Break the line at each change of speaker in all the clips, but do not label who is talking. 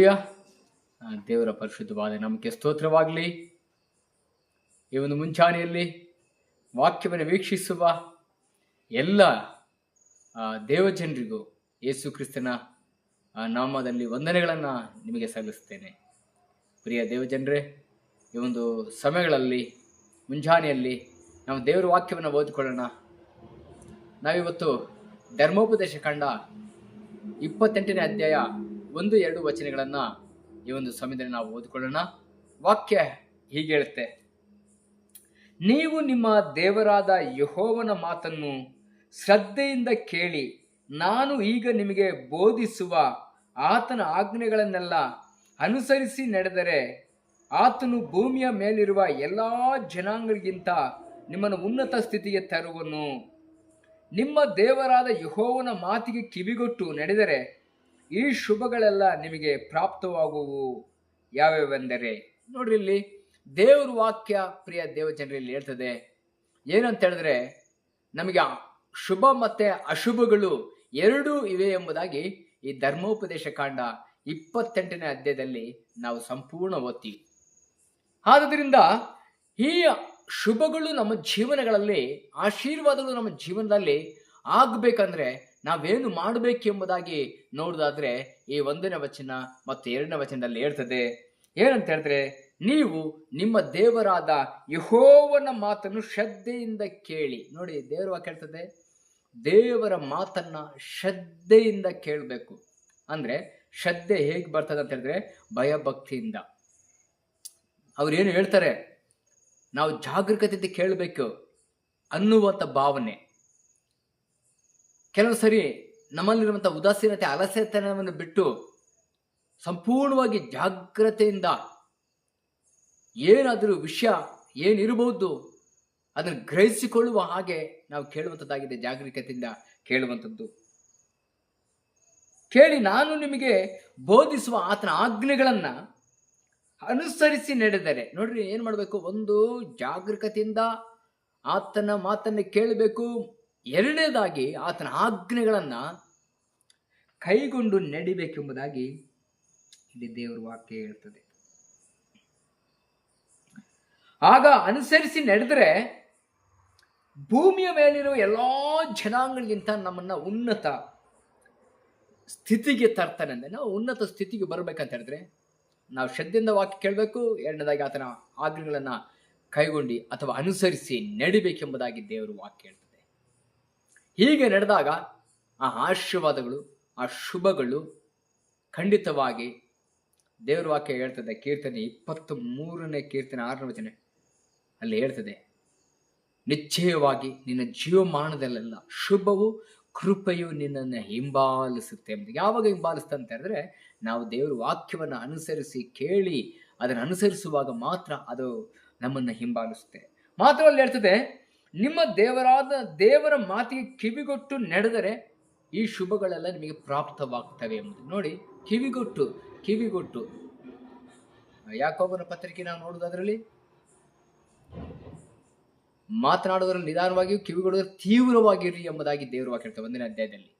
ಪ್ರಿಯ ದೇವರ ಪರಿಶುದ್ಧವಾದ ನಮಗೆ ಸ್ತೋತ್ರವಾಗಲಿ. ಈ ಒಂದು ಮುಂಚಾನೆಯಲ್ಲಿ ವಾಕ್ಯವನ್ನು ವೀಕ್ಷಿಸುವ ಎಲ್ಲ ದೇವಜನರಿಗೂ ಯೇಸು ಕ್ರಿಸ್ತನ ನಾಮದಲ್ಲಿ ವಂದನೆಗಳನ್ನು ನಿಮಗೆ ಸಲ್ಲಿಸ್ತೇನೆ ಪ್ರಿಯ ದೇವಜನರೇ, ಈ ಒಂದು ಸಮಯಗಳಲ್ಲಿ, ಮುಂಜಾನೆಯಲ್ಲಿ ನಾವು ದೇವರ ವಾಕ್ಯವನ್ನು ಓದಿಕೊಳ್ಳೋಣ. ನಾವಿವತ್ತು ಧರ್ಮೋಪದೇಶ ಕಂಡ ಇಪ್ಪತ್ತೆಂಟನೇ ಅಧ್ಯಾಯ ಒಂದು, ಎರಡು ವಚನಗಳನ್ನು ಈ ಒಂದು ಸಮಯದಲ್ಲಿ ನಾವು ಓದಿಕೊಳ್ಳೋಣ. ವಾಕ್ಯ ಹೀಗೆ ಹೇಳುತ್ತೆ. ನೀವು ನಿಮ್ಮ ದೇವರಾದ ಯಹೋವನ ಮಾತನ್ನು ಶ್ರದ್ಧೆಯಿಂದ ಕೇಳಿ, ನಾನು ಈಗ ನಿಮಗೆ ಬೋಧಿಸುವ ಆತನ ಆಜ್ಞೆಗಳನ್ನೆಲ್ಲ ಅನುಸರಿಸಿ ನಡೆದರೆ, ಆತನು ಭೂಮಿಯ ಮೇಲಿರುವ ಎಲ್ಲ ಜನಾಂಗಗಳಿಗಿಂತ ನಿಮ್ಮನ್ನು ಉನ್ನತ ಸ್ಥಿತಿಗೆ ತರುವನು. ನಿಮ್ಮ ದೇವರಾದ ಯಹೋವನ ಮಾತಿಗೆ ಕಿವಿಗೊಟ್ಟು ನಡೆದರೆ ಈ ಶುಭಗಳೆಲ್ಲ ನಿಮಗೆ ಪ್ರಾಪ್ತವಾಗುವು ಯಾವ್ಯಾವೆಂದರೆ, ನೋಡ್ರಿ ಇಲ್ಲಿ, ದೇವ್ರ ವಾಕ್ಯ ಪ್ರಿಯ ದೇವಜನರಲ್ಲಿ ಹೇಳ್ತದೆ, ಏನಂತ ಹೇಳಿದ್ರೆ, ನಮಗೆ ಶುಭ ಮತ್ತೆ ಅಶುಭಗಳು ಎರಡೂ ಇವೆ ಎಂಬುದಾಗಿ ಈ ಧರ್ಮೋಪದೇಶ ಕಾಂಡ ಇಪ್ಪತ್ತೆಂಟನೇ ಅಧ್ಯಾಯದಲ್ಲಿ ನಾವು ಸಂಪೂರ್ಣ ಓದ್ತೀವಿ. ಆದ್ದರಿಂದ, ಈ ಶುಭಗಳು ನಮ್ಮ ಜೀವನಗಳಲ್ಲಿ, ಆಶೀರ್ವಾದಗಳು ನಮ್ಮ ಜೀವನದಲ್ಲಿ ಆಗಬೇಕಂದ್ರೆ ನಾವೇನು ಮಾಡಬೇಕೆಂಬುದಾಗಿ ನೋಡೋದಾದ್ರೆ ಈ ಒಂದನೇ ವಚನ ಮತ್ತು ಎರಡನೇ ವಚನದಲ್ಲಿ ಹೇಳ್ತದೆ, ಏನಂತ ಹೇಳಿದ್ರೆ, ನೀವು ನಿಮ್ಮ ದೇವರಾದ ಯಹೋವನ ಮಾತನ್ನು ಶ್ರದ್ಧೆಯಿಂದ ಕೇಳಿ. ನೋಡಿ, ದೇವರು ಕೇಳ್ತದೆ ದೇವರ ಮಾತನ್ನ ಶ್ರದ್ಧೆಯಿಂದ ಕೇಳಬೇಕು. ಅಂದ್ರೆ ಶ್ರದ್ಧೆ ಹೇಗೆ ಬರ್ತದೆ ಅಂತ ಹೇಳಿದ್ರೆ, ಭಯಭಕ್ತಿಯಿಂದ. ಅವ್ರು ಏನು ಹೇಳ್ತಾರೆ, ನಾವು ಜಾಗರೂಕತೆಯಿಂದ ಕೇಳಬೇಕು ಅನ್ನುವಂಥ ಭಾವನೆ. ಕೆಲವು ಸರಿ ನಮ್ಮಲ್ಲಿರುವಂಥ ಉದಾಸೀನತೆ ಅಲಸೆತನವನ್ನು ಬಿಟ್ಟು ಸಂಪೂರ್ಣವಾಗಿ ಜಾಗ್ರತೆಯಿಂದ ಏನಾದರೂ ವಿಷಯ ಏನಿರಬಹುದು ಅದನ್ನು ಗ್ರಹಿಸಿಕೊಳ್ಳುವ ಹಾಗೆ ನಾವು ಕೇಳುವಂಥದ್ದಾಗಿದೆ, ಜಾಗರೂಕತೆಯಿಂದ ಕೇಳುವಂಥದ್ದು. ಕೇಳಿ ನಾನು ನಿಮಗೆ ಬೋಧಿಸುವ ಆತನ ಆಜ್ಞೆಗಳನ್ನು ಅನುಸರಿಸಿ ನಡೆದರೆ, ನೋಡ್ರಿ ಏನು ಮಾಡಬೇಕು? ಒಂದು ಜಾಗರೂಕತೆಯಿಂದ ಆತನ ಮಾತನ್ನು ಕೇಳಬೇಕು ಎರಡನೇದಾಗಿ ಆತನ ಆಜ್ಞೆಗಳನ್ನು ಕೈಗೊಂಡು ನಡಿಬೇಕೆಂಬುದಾಗಿ ಇಲ್ಲಿ ದೇವರು ವಾಕ್ಯ ಹೇಳ್ತದೆ. ಆಗ ಅನುಸರಿಸಿ ನಡೆದರೆ ಭೂಮಿಯ ಮೇಲಿರುವ ಎಲ್ಲ ಜನಾಂಗಗಳಿಗಿಂತ ನಮ್ಮನ್ನು ಉನ್ನತ ಸ್ಥಿತಿಗೆ ತರ್ತಾನೆ ಅಂದರೆ ನಾವು ಉನ್ನತ ಸ್ಥಿತಿಗೆ ಬರ್ಬೇಕಂತ ಹೇಳಿದ್ರೆ ನಾವು ಶ್ರದ್ಧೆಯಿಂದ ವಾಕ್ಯ ಕೇಳಬೇಕು, ಎರಡನೇದಾಗಿ ಆತನ ಆಜ್ಞೆಗಳನ್ನ ಕೈಗೊಂಡು ಅಥವಾ ಅನುಸರಿಸಿ ನಡಿಬೇಕೆಂಬುದಾಗಿ ದೇವರು ವಾಕ್ಯ ಹೇಳ್ತದೆ. ಹೀಗೆ ನಡೆದಾಗ ಆ ಆಶೀರ್ವಾದಗಳು, ಆ ಶುಭಗಳು ಖಂಡಿತವಾಗಿ ದೇವರ ವಾಕ್ಯ ಹೇಳ್ತದೆ. ಕೀರ್ತನೆ ಇಪ್ಪತ್ತು ಮೂರನೇ ಕೀರ್ತನೆ ಆರನೇ ವಚನೆ ಅಲ್ಲಿ ಹೇಳ್ತದೆ. ನಿಶ್ಚಯವಾಗಿ ನಿನ್ನ ಜೀವಮಾನದಲ್ಲೆಲ್ಲ ಶುಭವು ಕೃಪೆಯು ನಿನ್ನನ್ನು ಹಿಂಬಾಲಿಸುತ್ತೆ ಯಾವಾಗ ಹಿಂಬಾಲಿಸ್ತಾ ಅಂತ ಹೇಳಿದ್ರೆ ನಾವು ದೇವರ ವಾಕ್ಯವನ್ನು ಅನುಸರಿಸಿ ಕೇಳಿ ಅದನ್ನು ಅನುಸರಿಸುವಾಗ ಮಾತ್ರ ಅದು ನಮ್ಮನ್ನು ಹಿಂಬಾಲಿಸುತ್ತೆ. ಮಾತ್ರ ಅಲ್ಲಿ ಹೇಳ್ತದೆ ನಿಮ್ಮ ದೇವರಾದ ದೇವರ ಮಾತಿಗೆ ಕಿವಿಗೊಟ್ಟು ನಡೆದರೆ ಈ ಶುಭಗಳೆಲ್ಲ ನಿಮಗೆ ಪ್ರಾಪ್ತವಾಗ್ತವೆ ಎಂಬುದು. ನೋಡಿ, ಕಿವಿಗೊಟ್ಟು ಕಿವಿಗೊಟ್ಟು. ಯಾಕೋಬನ ಪತ್ರಿಕೆ ನಾವು ನೋಡುವುದರಲ್ಲಿ ಮಾತನಾಡುವುದರಲ್ಲಿ ನಿಧಾನವಾಗಿಯೂ ಕಿವಿಗೊಡೋದ್ರೆ ತೀವ್ರವಾಗಿರಿ ಎಂಬುದಾಗಿ ದೇವರು ವಾಕ್ಯ ಒಂದನೇ ಅಧ್ಯಾಯದಲ್ಲಿ.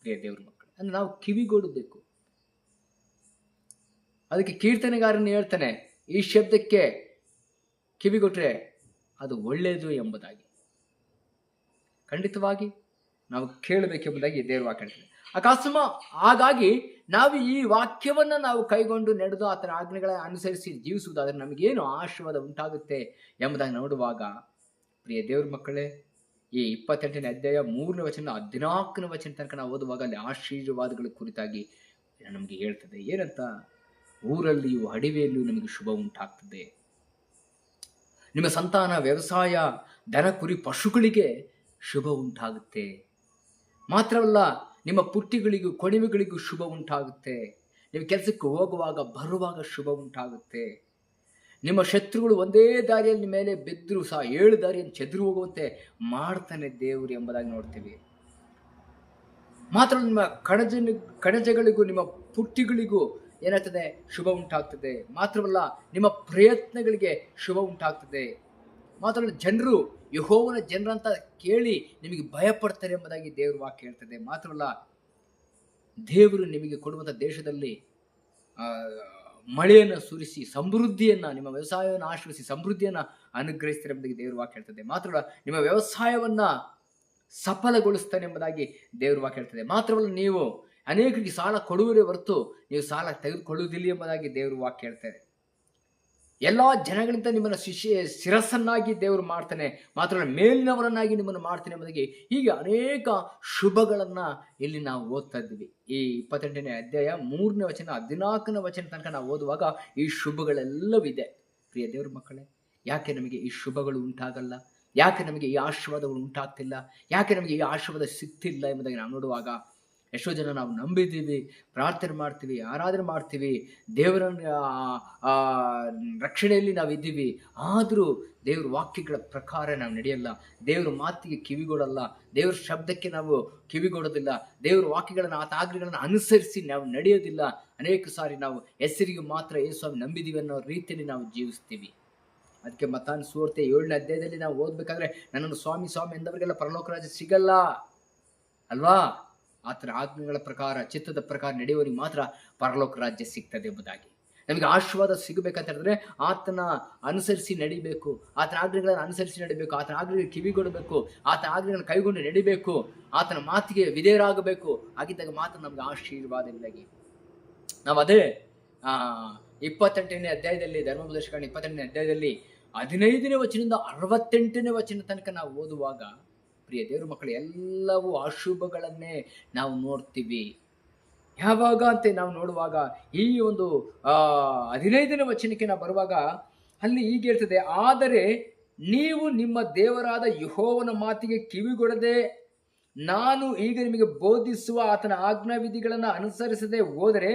ಪ್ರಿಯ ದೇವ್ರ ಮಕ್ಕಳು, ಅಂದ್ರೆ ನಾವು ಕಿವಿಗೊಡಬೇಕು. ಅದಕ್ಕೆ ಕೀರ್ತನೆಗಾರನು ಹೇಳ್ತಾನೆ, ಈ ಶಬ್ದಕ್ಕೆ ಕಿವಿಗೊಟ್ರೆ ಅದು ಒಳ್ಳೆಯದು ಎಂಬುದಾಗಿ. ಖಂಡಿತವಾಗಿ ನಾವು ಕೇಳಬೇಕೆಂಬುದಾಗಿ ದೇವರು ವಾಕ್ಯ ಹೇಳ್ತಾರೆ ಅಕಸ್ಮ ಹಾಗಾಗಿ ನಾವು ಈ ವಾಕ್ಯವನ್ನು ನಾವು ಕೈಗೊಂಡು ನಡೆದು ಆತನ ಆಜ್ಞೆಗಳ ಅನುಸರಿಸಿ ಜೀವಿಸುವುದಾದರೆ ನಮಗೇನು ಆಶೀರ್ವಾದ ಉಂಟಾಗುತ್ತೆ ಎಂಬುದಾಗಿ ನೋಡುವಾಗ, ಪ್ರಿಯ ದೇವ್ರ ಮಕ್ಕಳೇ, ಈ ಇಪ್ಪತ್ತೆಂಟನೇ ಅಧ್ಯಾಯ ಮೂರನೇ ವಚನ, ಹದಿನಾಲ್ಕನೇ ವಚನ ತನಕ ನಾವು ಓದುವಾಗ ಅಲ್ಲಿ ಆಶೀರ್ವಾದಗಳ ಕುರಿತಾಗಿ ನಮಗೆ ಹೇಳ್ತದೆ. ಏನಂತ? ಊರಲ್ಲಿಯೂ ಅಡಿವೆಯಲ್ಲಿಯೂ ನಮಗೆ ಶುಭ ಉಂಟಾಗ್ತದೆ. ನಿಮ್ಮ ಸಂತಾನ, ವ್ಯವಸಾಯ ದನ ಕುರಿ, ಪಶುಗಳಿಗೆ ಶುಭ ಉಂಟಾಗುತ್ತೆ. ಮಾತ್ರವಲ್ಲ, ನಿಮ್ಮ ಪುಟ್ಟಿಗಳಿಗೂ ಕೊಣಿವೆಗಳಿಗೂ ಶುಭ ಉಂಟಾಗುತ್ತೆ. ನಿಮ್ಮ ಕೆಲಸಕ್ಕೆ ಹೋಗುವಾಗ, ಬರುವಾಗ ಶುಭ ಉಂಟಾಗುತ್ತೆ. ನಿಮ್ಮ ಶತ್ರುಗಳು ಒಂದೇ ದಾರಿಯಲ್ಲಿ ಮೇಲೆ ಬಿದ್ದರೂ ಸಹ ಏಳು ದಾರಿಯನ್ನು ಚೆದ್ರು ಹೋಗುವಂತೆ ಮಾಡ್ತಾನೆ ದೇವರು ಎಂಬುದಾಗಿ ನೋಡ್ತೀವಿ. ಮಾತ್ರ ನಿಮ್ಮ ಕಣಜ ಕಣಜಗಳಿಗೂ, ನಿಮ್ಮ ಪುಟ್ಟಿಗಳಿಗೂ ಏನಾಗ್ತದೆ? ಶುಭ ಉಂಟಾಗ್ತದೆ. ಮಾತ್ರವಲ್ಲ, ನಿಮ್ಮ ಪ್ರಯತ್ನಗಳಿಗೆ ಶುಭ ಉಂಟಾಗ್ತದೆ. ಮಾತ್ರ ಜನರು, ಯಹೋವನ ಜನರಂತ ಕೇಳಿ ನಿಮಗೆ ಭಯಪಡ್ತಾರೆ ಎಂಬುದಾಗಿ ದೇವರು ವಾಕ್ಯ ಹೇಳ್ತದೆ. ಮಾತ್ರವಲ್ಲ ದೇವರು ನಿಮಗೆ ಕೊಡುವಂಥ ದೇಶದಲ್ಲಿ ಮಳೆಯನ್ನು ಸುರಿಸಿ, ಸಮೃದ್ಧಿಯನ್ನು, ನಿಮ್ಮ ವ್ಯವಸಾಯವನ್ನು ಆಶ್ರಯಿಸಿ, ಸಮೃದ್ಧಿಯನ್ನು ಅನುಗ್ರಹಿಸ್ತಾರೆ ಎಂಬುದಾಗಿ ದೇವರು ವಾಕ್ಯ ಹೇಳ್ತದೆ. ಮಾತ್ರವಲ್ಲ ನಿಮ್ಮ ವ್ಯವಸಾಯವನ್ನು ಸಫಲಗೊಳಿಸ್ತಾನೆ ಎಂಬುದಾಗಿ ದೇವರು ವಾಕ್ಯ ಹೇಳ್ತದೆ. ಮಾತ್ರವಲ್ಲ ನೀವು ಅನೇಕರಿಗೆ ಸಾಲ ಕೊಡುವರೇ ಹೊರತು ನೀವು ಸಾಲ ತೆಗೆದುಕೊಳ್ಳುವುದಿಲ್ಲ ಎಂಬುದಾಗಿ ದೇವರು ವಾಕ್ಯ ಹೇಳ್ತಾರೆ ಎಲ್ಲ ಜನಗಳಿಂದ ನಿಮ್ಮನ್ನು ಶಿಷ್ಯ, ಶಿರಸ್ಸನ್ನಾಗಿ ದೇವರು ಮಾಡ್ತಾನೆ ಮಾತ್ರ ಮೇಲಿನವರನ್ನಾಗಿ ನಿಮ್ಮನ್ನು ಮಾಡ್ತಾನೆ ಎಂಬುದಾಗಿ ಹೀಗೆ ಅನೇಕ ಶುಭಗಳನ್ನು ಇಲ್ಲಿ ನಾವು ಓದ್ತಾ ಇದ್ದೀವಿ. ಈ ಇಪ್ಪತ್ತೆಂಟನೇ ಅಧ್ಯಾಯ ಮೂರನೇ ವಚನ, ಹದಿನಾಲ್ಕನೇ ವಚನ ತನಕ ನಾವು ಓದುವಾಗ ಈ ಶುಭಗಳೆಲ್ಲವಿದೆ. ಪ್ರಿಯ ದೇವ್ರ ಮಕ್ಕಳೇ, ಯಾಕೆ ನಮಗೆ ಈ ಶುಭಗಳು ಉಂಟಾಗಲ್ಲ? ಯಾಕೆ ನಮಗೆ ಈ ಆಶೀರ್ವಾದಗಳು ಉಂಟಾಗ್ತಿಲ್ಲ? ಯಾಕೆ ನಮಗೆ ಈ ಆಶೀರ್ವಾದ ಸಿಗ್ತಿಲ್ಲ ಎಂಬುದಾಗಿ ನಾವು ನೋಡುವಾಗ ಎಷ್ಟೋ ಜನ ನಾವು ನಂಬಿದ್ದೀವಿ, ಪ್ರಾರ್ಥನೆ ಮಾಡ್ತೀವಿ, ಆರಾಧನೆ ಮಾಡ್ತೀವಿ ದೇವರ ರಕ್ಷಣೆಯಲ್ಲಿ ನಾವು ಇದ್ದೀವಿ. ಆದರೂ ದೇವ್ರ ವಾಕ್ಯಗಳ ಪ್ರಕಾರ ನಾವು ನಡೆಯಲ್ಲ, ದೇವ್ರ ಮಾತಿಗೆ ಕಿವಿಗೊಡಲ್ಲ, ದೇವ್ರ ಶಬ್ದಕ್ಕೆ ನಾವು ಕಿವಿಗೊಡೋದಿಲ್ಲ, ದೇವ್ರ ವಾಕ್ಯಗಳನ್ನು ಆ ತಾಗ್ರಿಗಳನ್ನು ಅನುಸರಿಸಿ ನಾವು ನಡೆಯೋದಿಲ್ಲ. ಅನೇಕ ಸಾರಿ ನಾವು ಹೆಸರಿಗೆ ಮಾತ್ರ ಯೇಸುವಾಗಿ ನಂಬಿದ್ದೀವಿ ಅನ್ನೋ ರೀತಿಯಲ್ಲಿ ನಾವು ಜೀವಿಸ್ತೀವಿ. ಅದಕ್ಕೆ ಮತಾನ್ ಸುವರ್ತೆ ಏಳನೇ ಅಧ್ಯಾಯದಲ್ಲಿ ನಾವು ಓದ್ಬೇಕಾದ್ರೆ ನನ್ನನ್ನು ಸ್ವಾಮಿ ಸ್ವಾಮಿ ಎಂದವರಿಗೆಲ್ಲ ಪರಲೋಕ ರಾಜ್ಯ ಸಿಗಲ್ಲ. ಅಲ್ವಾ? ಆತನ ಆಜ್ಞೆಗಳ ಪ್ರಕಾರ, ಚಿತ್ತದ ಪ್ರಕಾರ ನಡೆಯುವವರಿಗೆ ಮಾತ್ರ ಪರಲೋಕ ರಾಜ್ಯ ಸಿಗ್ತದೆ ಎಂಬುದಾಗಿ. ನಮಗೆ ಆಶೀರ್ವಾದ ಸಿಗಬೇಕಂತ ಹೇಳಿದ್ರೆ ಆತನ ಅನುಸರಿಸಿ ನಡಿಬೇಕು, ಆತನ ಆಜ್ಞೆಗಳನ್ನು ಅನುಸರಿಸಿ ನಡಿಬೇಕು, ಆತನ ಆಜ್ಞೆಗೆ ಕಿವಿಗೊಡಬೇಕು, ಆತನ ಆಜ್ಞೆಗಳನ್ನು ಕೈಗೊಂಡು ನಡಿಬೇಕು, ಆತನ ಮಾತಿಗೆ ವಿಧೇಯರಾಗಬೇಕು ಆಗಿದ್ದಾಗ ಮಾತ್ರ ನಮ್ಗೆ ಆಶೀರ್ವಾದ ಇದ್ದಾಗಿ ನಾವು ಅದೇ ಇಪ್ಪತ್ತೆಂಟನೇ ಅಧ್ಯಾಯದಲ್ಲಿ, ಧರ್ಮೋಪದೇಶಕಾಂಡ ಇಪ್ಪತ್ತೆಂಟನೇ ಅಧ್ಯಾಯದಲ್ಲಿ ಹದಿನೈದನೇ ವಚನದಿಂದ ಅರವತ್ತೆಂಟನೇ ವಚನ ತನಕ ನಾವು ಓದುವಾಗ ಪ್ರಿಯ ದೇವ್ರ ಮಕ್ಕಳು, ಎಲ್ಲವೂ ಅಶುಭಗಳನ್ನೇ ನಾವು ನೋಡ್ತೀವಿ. ಯಾವಾಗ ಅಂತ ನಾವು ನೋಡುವಾಗ, ಈ ಒಂದು ಹದಿನೈದನೇ ವಚನಕ್ಕೆ ನಾವು ಬರುವಾಗ, ಅಲ್ಲಿ ಹೀಗೆ ಇರ್ತದೆ ಆದರೆ ನೀವು ನಿಮ್ಮ ದೇವರಾದ ಯಹೋವನ ಮಾತಿಗೆ ಕಿವಿಗೊಡದೆ, ನಾನು ಈಗ ನಿಮಗೆ ಬೋಧಿಸುವ ಆತನ ಆಜ್ಞಾವಿಧಿಗಳನ್ನು ಅನುಸರಿಸದೆ ಹೋದರೆ,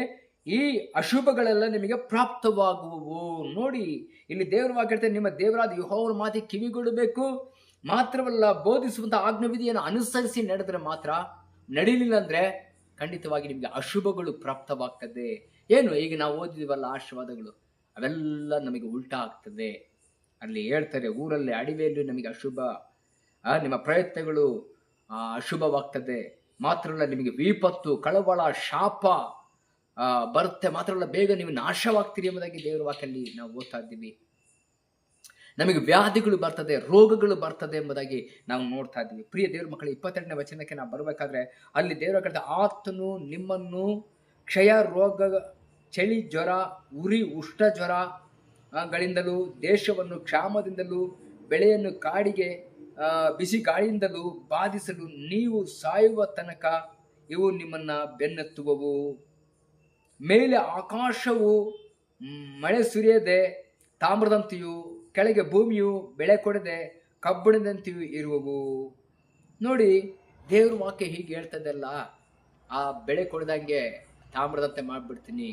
ಈ ಅಶುಭಗಳೆಲ್ಲ ನಿಮಗೆ ಪ್ರಾಪ್ತವಾಗುವು ನೋಡಿ, ಇಲ್ಲಿ ದೇವರ ವಾಕ್ಯ ನಿಮ್ಮ ದೇವರಾದ ಯಹೋವನ ಮಾತಿಗೆ ಕಿವಿಗೊಡಬೇಕು ಮಾತ್ರವಲ್ಲ ಬೋಧಿಸುವಂತ ಆಜ್ಞವಿಧಿಯನ್ನು ಅನುಸರಿಸಿ ನಡೆದ್ರೆ ಮಾತ್ರ ನಡೀಲಿಲ್ಲ ಅಂದರೆ ಖಂಡಿತವಾಗಿ ನಿಮಗೆ ಅಶುಭಗಳು ಪ್ರಾಪ್ತವಾಗ್ತದೆ. ಏನು? ಈಗ ನಾವು ಓದಿದೀವಲ್ಲ ಆಶೀರ್ವಾದಗಳು. ಅವೆಲ್ಲ ನಮಗೆ ಉಲ್ಟಾ ಆಗ್ತದೆ. ಅಲ್ಲಿ ಹೇಳ್ತಾರೆ, ಊರಲ್ಲಿ, ಅಡಿವೆಯಲ್ಲಿ ನಮಗೆ ಅಶುಭ ನಿಮ್ಮ ಪ್ರಯತ್ನಗಳು ಅಶುಭವಾಗ್ತದೆ. ಮಾತ್ರವಲ್ಲ ನಿಮಗೆ ವಿಪತ್ತು, ಕಳವಳ, ಶಾಪ ಬರುತ್ತೆ. ಮಾತ್ರವಲ್ಲ ಬೇಗ ನೀವು ನಾಶವಾಗ್ತೀರಿ ಎಂಬುದಾಗಿ ದೇವರ ವಾಕ್ಯಲ್ಲಿ ನಾವು ಓದ್ತಾ ಇದ್ದೀವಿ. ನಮಗೆ ವ್ಯಾಧಿಗಳು ಬರ್ತದೆ, ರೋಗಗಳು ಬರ್ತದೆ ಎಂಬುದಾಗಿ ನಾವು ನೋಡ್ತಾ ಇದ್ದೀವಿ. ಪ್ರಿಯ ದೇವ್ರ ಮಕ್ಕಳು ಇಪ್ಪತ್ತೆರಡನೇ ವಚನಕ್ಕೆ ನಾವು ಬರಬೇಕಾದ್ರೆ, ಅಲ್ಲಿ ದೇವರ ಕಡೆ ಆತನು ನಿಮ್ಮನ್ನು ಕ್ಷಯ ರೋಗ, ಚಳಿ ಜ್ವರ, ಉರಿ ಉಷ್ಣ ಜ್ವರ ಗಳಿಂದಲೂ, ದೇಶವನ್ನು ಕ್ಷಾಮದಿಂದಲೂ, ಬೆಳೆಯನ್ನು ಕಾಡಿಗೆ ಬಿಸಿ ಗಾಳಿಯಿಂದಲೂ ಬಾಧಿಸಲು ನೀವು ಸಾಯುವ ತನಕ ಇವು ನಿಮ್ಮನ್ನ ಬೆನ್ನತ್ತುವವು. ಮೇಲೆ ಆಕಾಶವು, ಮಳೆ ಸುರಿಯದೆ, ತಾಮ್ರದಂತೆಯೂ ಕೆಳಗೆ ಭೂಮಿಯು ಬೆಳೆ ಕೊಡದೆ ಕಬ್ಬಿಣದಂತೆಯೂ ಇರುವವು. ನೋಡಿ, ದೇವ್ರ ವಾಕ್ಯ ಹೀಗೆ ಹೇಳ್ತದಲ್ಲ, ಆ ಬೆಳೆ ಕೊಡದಂಗೆ ತಾಮ್ರದಂತೆ ಮಾಡಿಬಿಡ್ತೀನಿ.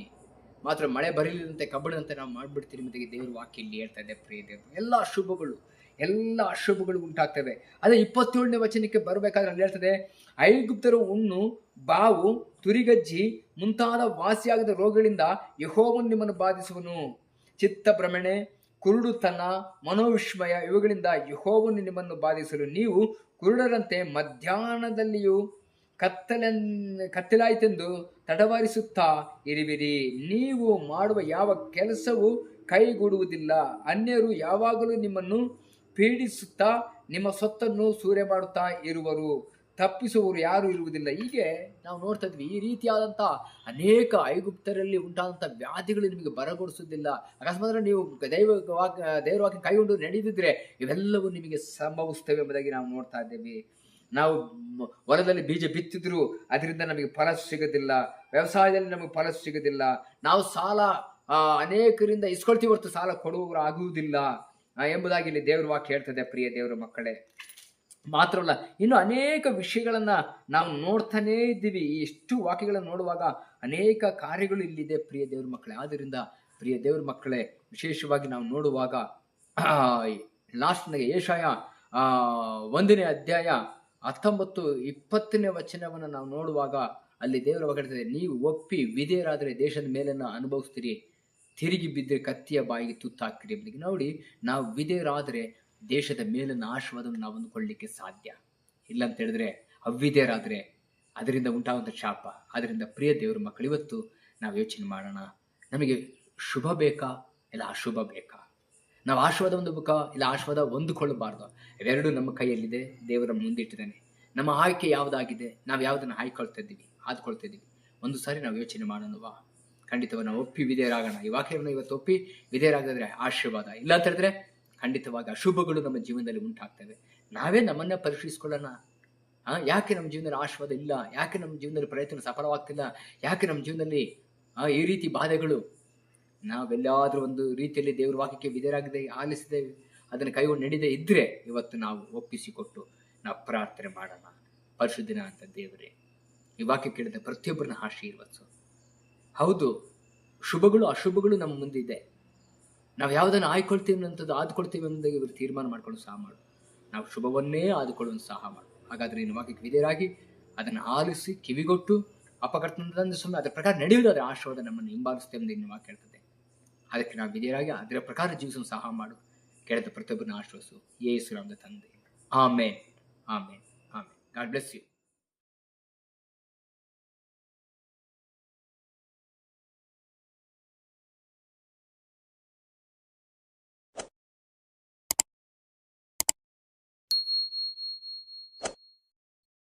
ಮಾತ್ರ ಮಳೆ ಬರಲಿಲ್ಲಂತೆ ಕಬ್ಬಿಣದಂತೆ ನಾವು ಮಾಡಿಬಿಡ್ತೀನಿ ಮತ್ತೆ ದೇವ್ರ ವಾಕ್ಯ ಇಲ್ಲಿ ಹೇಳ್ತಾ ಇದೆ, ಪ್ರಿಯ ದೇವರು. ಎಲ್ಲ ಅಶುಭಗಳು ಎಲ್ಲ ಅಶುಭಗಳು ಉಂಟಾಗ್ತವೆ. ಅದೇ ಇಪ್ಪತ್ತೇಳನೇ ವಚನಕ್ಕೆ ಬರಬೇಕಾದ್ರೆ ಅಲ್ಲಿ ಹೇಳ್ತದೆ, ಐಗುಪ್ತರು ಉಣ್ಣು, ಬಾವು, ತುರಿಗಜ್ಜಿ, ಮುಂತಾದ ವಾಸಿಯಾಗದ ರೋಗಗಳಿಂದ ಯಹೋವನ್ನು ನಿಮ್ಮನ್ನು ಬಾಧಿಸುವನು. ಚಿತ್ತ ಭ್ರಮಣೆ ಕುರುಡುತನ, ಮನೋವಿಸ್ಮಯ ಇವುಗಳಿಂದ ಯಹೋವನು ನಿಮ್ಮನ್ನು ಬಾಧಿಸಲು ನೀವು ಕುರುಡರಂತೆ ಮಧ್ಯಾಹ್ನದಲ್ಲಿಯೂ ಕತ್ತಲನ್, ಕತ್ತಲಾಯಿತೆಂದು ತಡವಾರಿಸುತ್ತಾ ಇರುವಿರಿ. ನೀವು ಮಾಡುವ ಯಾವ ಕೆಲಸವೂ ಕೈಗೂಡುವುದಿಲ್ಲ. ಅನ್ಯರು ಯಾವಾಗಲೂ ನಿಮ್ಮನ್ನು ಪೀಡಿಸುತ್ತಾ ನಿಮ್ಮ ಸ್ವತ್ತನ್ನು ಸೂರೆ ಮಾಡುತ್ತಾ ಇರುವರು. ತಪ್ಪಿಸುವವರು ಯಾರು ಇರುವುದಿಲ್ಲ. ಹೀಗೆ ನಾವು ನೋಡ್ತಾ ಇದ್ವಿ, ಈ ರೀತಿಯಾದಂಥ ಅನೇಕ ಐಗುಪ್ತರಲ್ಲಿ ಉಂಟಾದಂಥ ವ್ಯಾಧಿಗಳು ನಿಮಗೆ ಬರಗೊಡಿಸುವುದಿಲ್ಲ. ಅಕಸ್ಮಾತ್ ನೀವು ದೈವ ದೈವವಾಗಿ ಕೈಗೊಂಡು ನಡೆದಿದ್ರೆ ಇವೆಲ್ಲವೂ ನಿಮಗೆ ಸಂಭವಿಸ್ತವೆ ಎಂಬುದಾಗಿ ನಾವು ನೋಡ್ತಾ ಇದ್ದೇವೆ. ನಾವು ಹೊಲದಲ್ಲಿ ಬೀಜ ಬಿತ್ತಿದ್ರು ಅದರಿಂದ ನಮಗೆ ಫಲ ಸಿಗೋದಿಲ್ಲ. ವ್ಯವಸಾಯದಲ್ಲಿ ನಮಗೆ ಫಲ ಸಿಗೋದಿಲ್ಲ. ನಾವು ಸಾಲ ಅನೇಕರಿಂದ ಇಸ್ಕೊಳ್ತೀವಿ ಹೊರತು ಸಾಲ ಕೊಡುವವರು ಆಗುವುದಿಲ್ಲ ಎಂಬುದಾಗಿ ಇಲ್ಲಿ ದೇವ್ರ ವಾಕ್ಯ ಹೇಳ್ತದೆ ಪ್ರಿಯ ದೇವರ ಮಕ್ಕಳೇ. ಮಾತ್ರವಲ್ಲ, ಇನ್ನು ಅನೇಕ ವಿಷಯಗಳನ್ನು ನಾವು ನೋಡ್ತಾನೇ ಇದ್ದೀವಿ. ಎಷ್ಟು ವಾಕ್ಯಗಳನ್ನು ನೋಡುವಾಗ ಅನೇಕ ಕಾರ್ಯಗಳು ಇಲ್ಲಿದೆ ಪ್ರಿಯ ದೇವ್ರ ಮಕ್ಕಳೇ. ಆದ್ದರಿಂದ ಪ್ರಿಯ ದೇವ್ರ ಮಕ್ಕಳೇ, ವಿಶೇಷವಾಗಿ ನಾವು ನೋಡುವಾಗ ಲಾಸ್ಟ್ನಾಗೆ ಏಷಾಯ ಒಂದನೇ ಅಧ್ಯಾಯ ಹತ್ತೊಂಬತ್ತು ಇಪ್ಪತ್ತನೇ ವಚನವನ್ನು ನಾವು ನೋಡುವಾಗ ಅಲ್ಲಿ ದೇವರ ಒಗಡೆ ನೀವು ಒಪ್ಪಿ ವಿಧೇಯರಾದರೆ ದೇಶದ ಮೇಲನ್ನ ಅನುಭವಿಸ್ತೀರಿ. ತಿರುಗಿ ಬಿದ್ದರೆ ಕತ್ತಿಯ ಬಾಯಿಗೆ ತುತ್ತಾಕ್ತೀರಿ. ನೋಡಿ, ನಾವು ವಿಧೇಯರಾದರೆ ದೇಶದ ಮೇಲಿನ ಆಶೀರ್ವಾದವನ್ನು ನಾವು ಅಂದುಕೊಳ್ಳಿಕ್ಕೆ ಸಾಧ್ಯ. ಇಲ್ಲ ಅಂತ ಹೇಳಿದ್ರೆ ಅವಿಧೇಯರಾದರೆ ಅದರಿಂದ ಉಂಟಾಗುವಂಥ ಶಾಪ, ಅದರಿಂದ ಪ್ರಿಯ ದೇವರ ಮಕ್ಕಳು ಇವತ್ತು ನಾವು ಯೋಚನೆ ಮಾಡೋಣ. ನಮಗೆ ಶುಭ ಬೇಕಾ, ಇಲ್ಲ ಅಶುಭ ಬೇಕಾ? ನಾವು ಆಶೀರ್ವಾದ ಹೊಂದಬೇಕಾ, ಇಲ್ಲ ಆಶೀರ್ವಾದ ಹೊಂದಿಕೊಳ್ಳಬಾರ್ದು? ಇವೆರಡು ನಮ್ಮ ಕೈಯಲ್ಲಿದೆ, ದೇವರ ಮುಂದಿಟ್ಟಿದ್ದಾನೆ. ನಮ್ಮ ಆಯ್ಕೆ ಯಾವುದಾಗಿದೆ, ನಾವು ಯಾವುದನ್ನು ಹಾಯ್ಕೊಳ್ತಾ ಇದ್ದೀವಿ, ಆದ್ಕೊಳ್ತಾ ಇದ್ದೀವಿ. ಒಂದು ಸಾರಿ ನಾವು ಯೋಚನೆ ಮಾಡೋಣವಾ ಖಂಡಿತವಾಗಿ ನಾವು ಒಪ್ಪಿ ವಿಧೇಯರಾಗೋಣ. ಈ ವಾಕ್ಯವನ್ನು ಇವತ್ತು ಒಪ್ಪಿ ವಿಧೇಯರಾಗಿದ್ರೆ ಆಶೀರ್ವಾದ. ಇಲ್ಲ ಅಂತ ಹೇಳಿದ್ರೆ ಖಂಡಿತವಾಗಿ ಅಶುಭಗಳು ನಮ್ಮ ಜೀವನದಲ್ಲಿ ಉಂಟಾಗ್ತವೆ. ನಾವೇ ನಮ್ಮನ್ನ ಪರೀಕ್ಷಿಸ್ಕೊಳ್ಳೋಣ. ಯಾಕೆ ನಮ್ಮ ಜೀವನದಲ್ಲಿ ಆಶೀರ್ವಾದ ಇಲ್ಲ? ಯಾಕೆ ನಮ್ಮ ಜೀವನದಲ್ಲಿ ಪ್ರಯತ್ನ ಸಫಲವಾಗ್ತಿಲ್ಲ? ಯಾಕೆ ನಮ್ಮ ಜೀವನದಲ್ಲಿ ಈ ರೀತಿ ಬಾಧೆಗಳು? ನಾವೆಲ್ಲಾದರೂ ಒಂದು ರೀತಿಯಲ್ಲಿ ದೇವ್ರ ವಾಕ್ಯಕ್ಕೆ ವಿಧರಾಗಿದೆ ಆಲಿಸದೆ, ಅದನ್ನು ಕೈಗೊಂಡು ನಡೆದೇ ಇದ್ದರೆ ಇವತ್ತು ನಾವು ಒಪ್ಪಿಸಿಕೊಟ್ಟು ನಾವು ಪ್ರಾರ್ಥನೆ ಮಾಡೋಣ. ಪರಿಶುದ್ಧಿನ ಅಂತ ದೇವರೇ, ಈ ವಾಕ್ಯ ಕೇಳಿದ ಪ್ರತಿಯೊಬ್ಬರನ್ನ ಆಶೀರ್ವದಿಸು. ಹೌದು, ಶುಭಗಳು ಅಶುಭಗಳು ನಮ್ಮ ಮುಂದಿದೆ ನಾವು ಯಾವುದನ್ನು ಆಯ್ಕೊಳ್ತೀವಿ ಅನ್ನೋಂಥದ್ದು ಆದ್ಕೊಳ್ತೀವಿ ಅನ್ನೋದಾಗಿ ಇವರು ತೀರ್ಮಾನ ಮಾಡ್ಕೊಂಡು ಸಹ ಮಾಡು. ನಾವು ಶುಭವನ್ನೇ ಆದುಕೊಳ್ಳುವ ಸಹ ಮಾಡು. ಹಾಗಾದ್ರೆ ನಿನ್ನ ವಾಕ್ಯಕ್ಕೆ ವಿಧೇಯರಾಗಿ ಅದನ್ನು ಆಲಿಸಿ ಕಿವಿಗೊಟ್ಟು ಅಪಕರ್ತನದಿಂದ ಸುಮ್ಮನೆ ಅದರ ಪ್ರಕಾರ ನಡೆಯುವುದಾದ್ರೆ ಆಶೀರ್ವಾದ ನಮ್ಮನ್ನು ಹಿಂಬಾಲಿಸುತ್ತೆ ಎಂದು ನಿಮ್ಮ ವಾಕ್ಯ ಹೇಳ್ತದೆ. ಅದಕ್ಕೆ ನಾವು ವಿಧೇಯರಾಗಿ ಅದರ ಪ್ರಕಾರ ಜೀವಿಸಲು ಸಹ ಮಾಡು. ಕೇಳಿದ ಪ್ರತಿಯೊಬ್ಬರನ್ನ ಆಶ್ವಾಸು ಯೇಸು ರಾಮದ ತಂದೆ. ಆಮೇನ್. ಆಮೇನ್. ಆಮೇನ್. God bless you.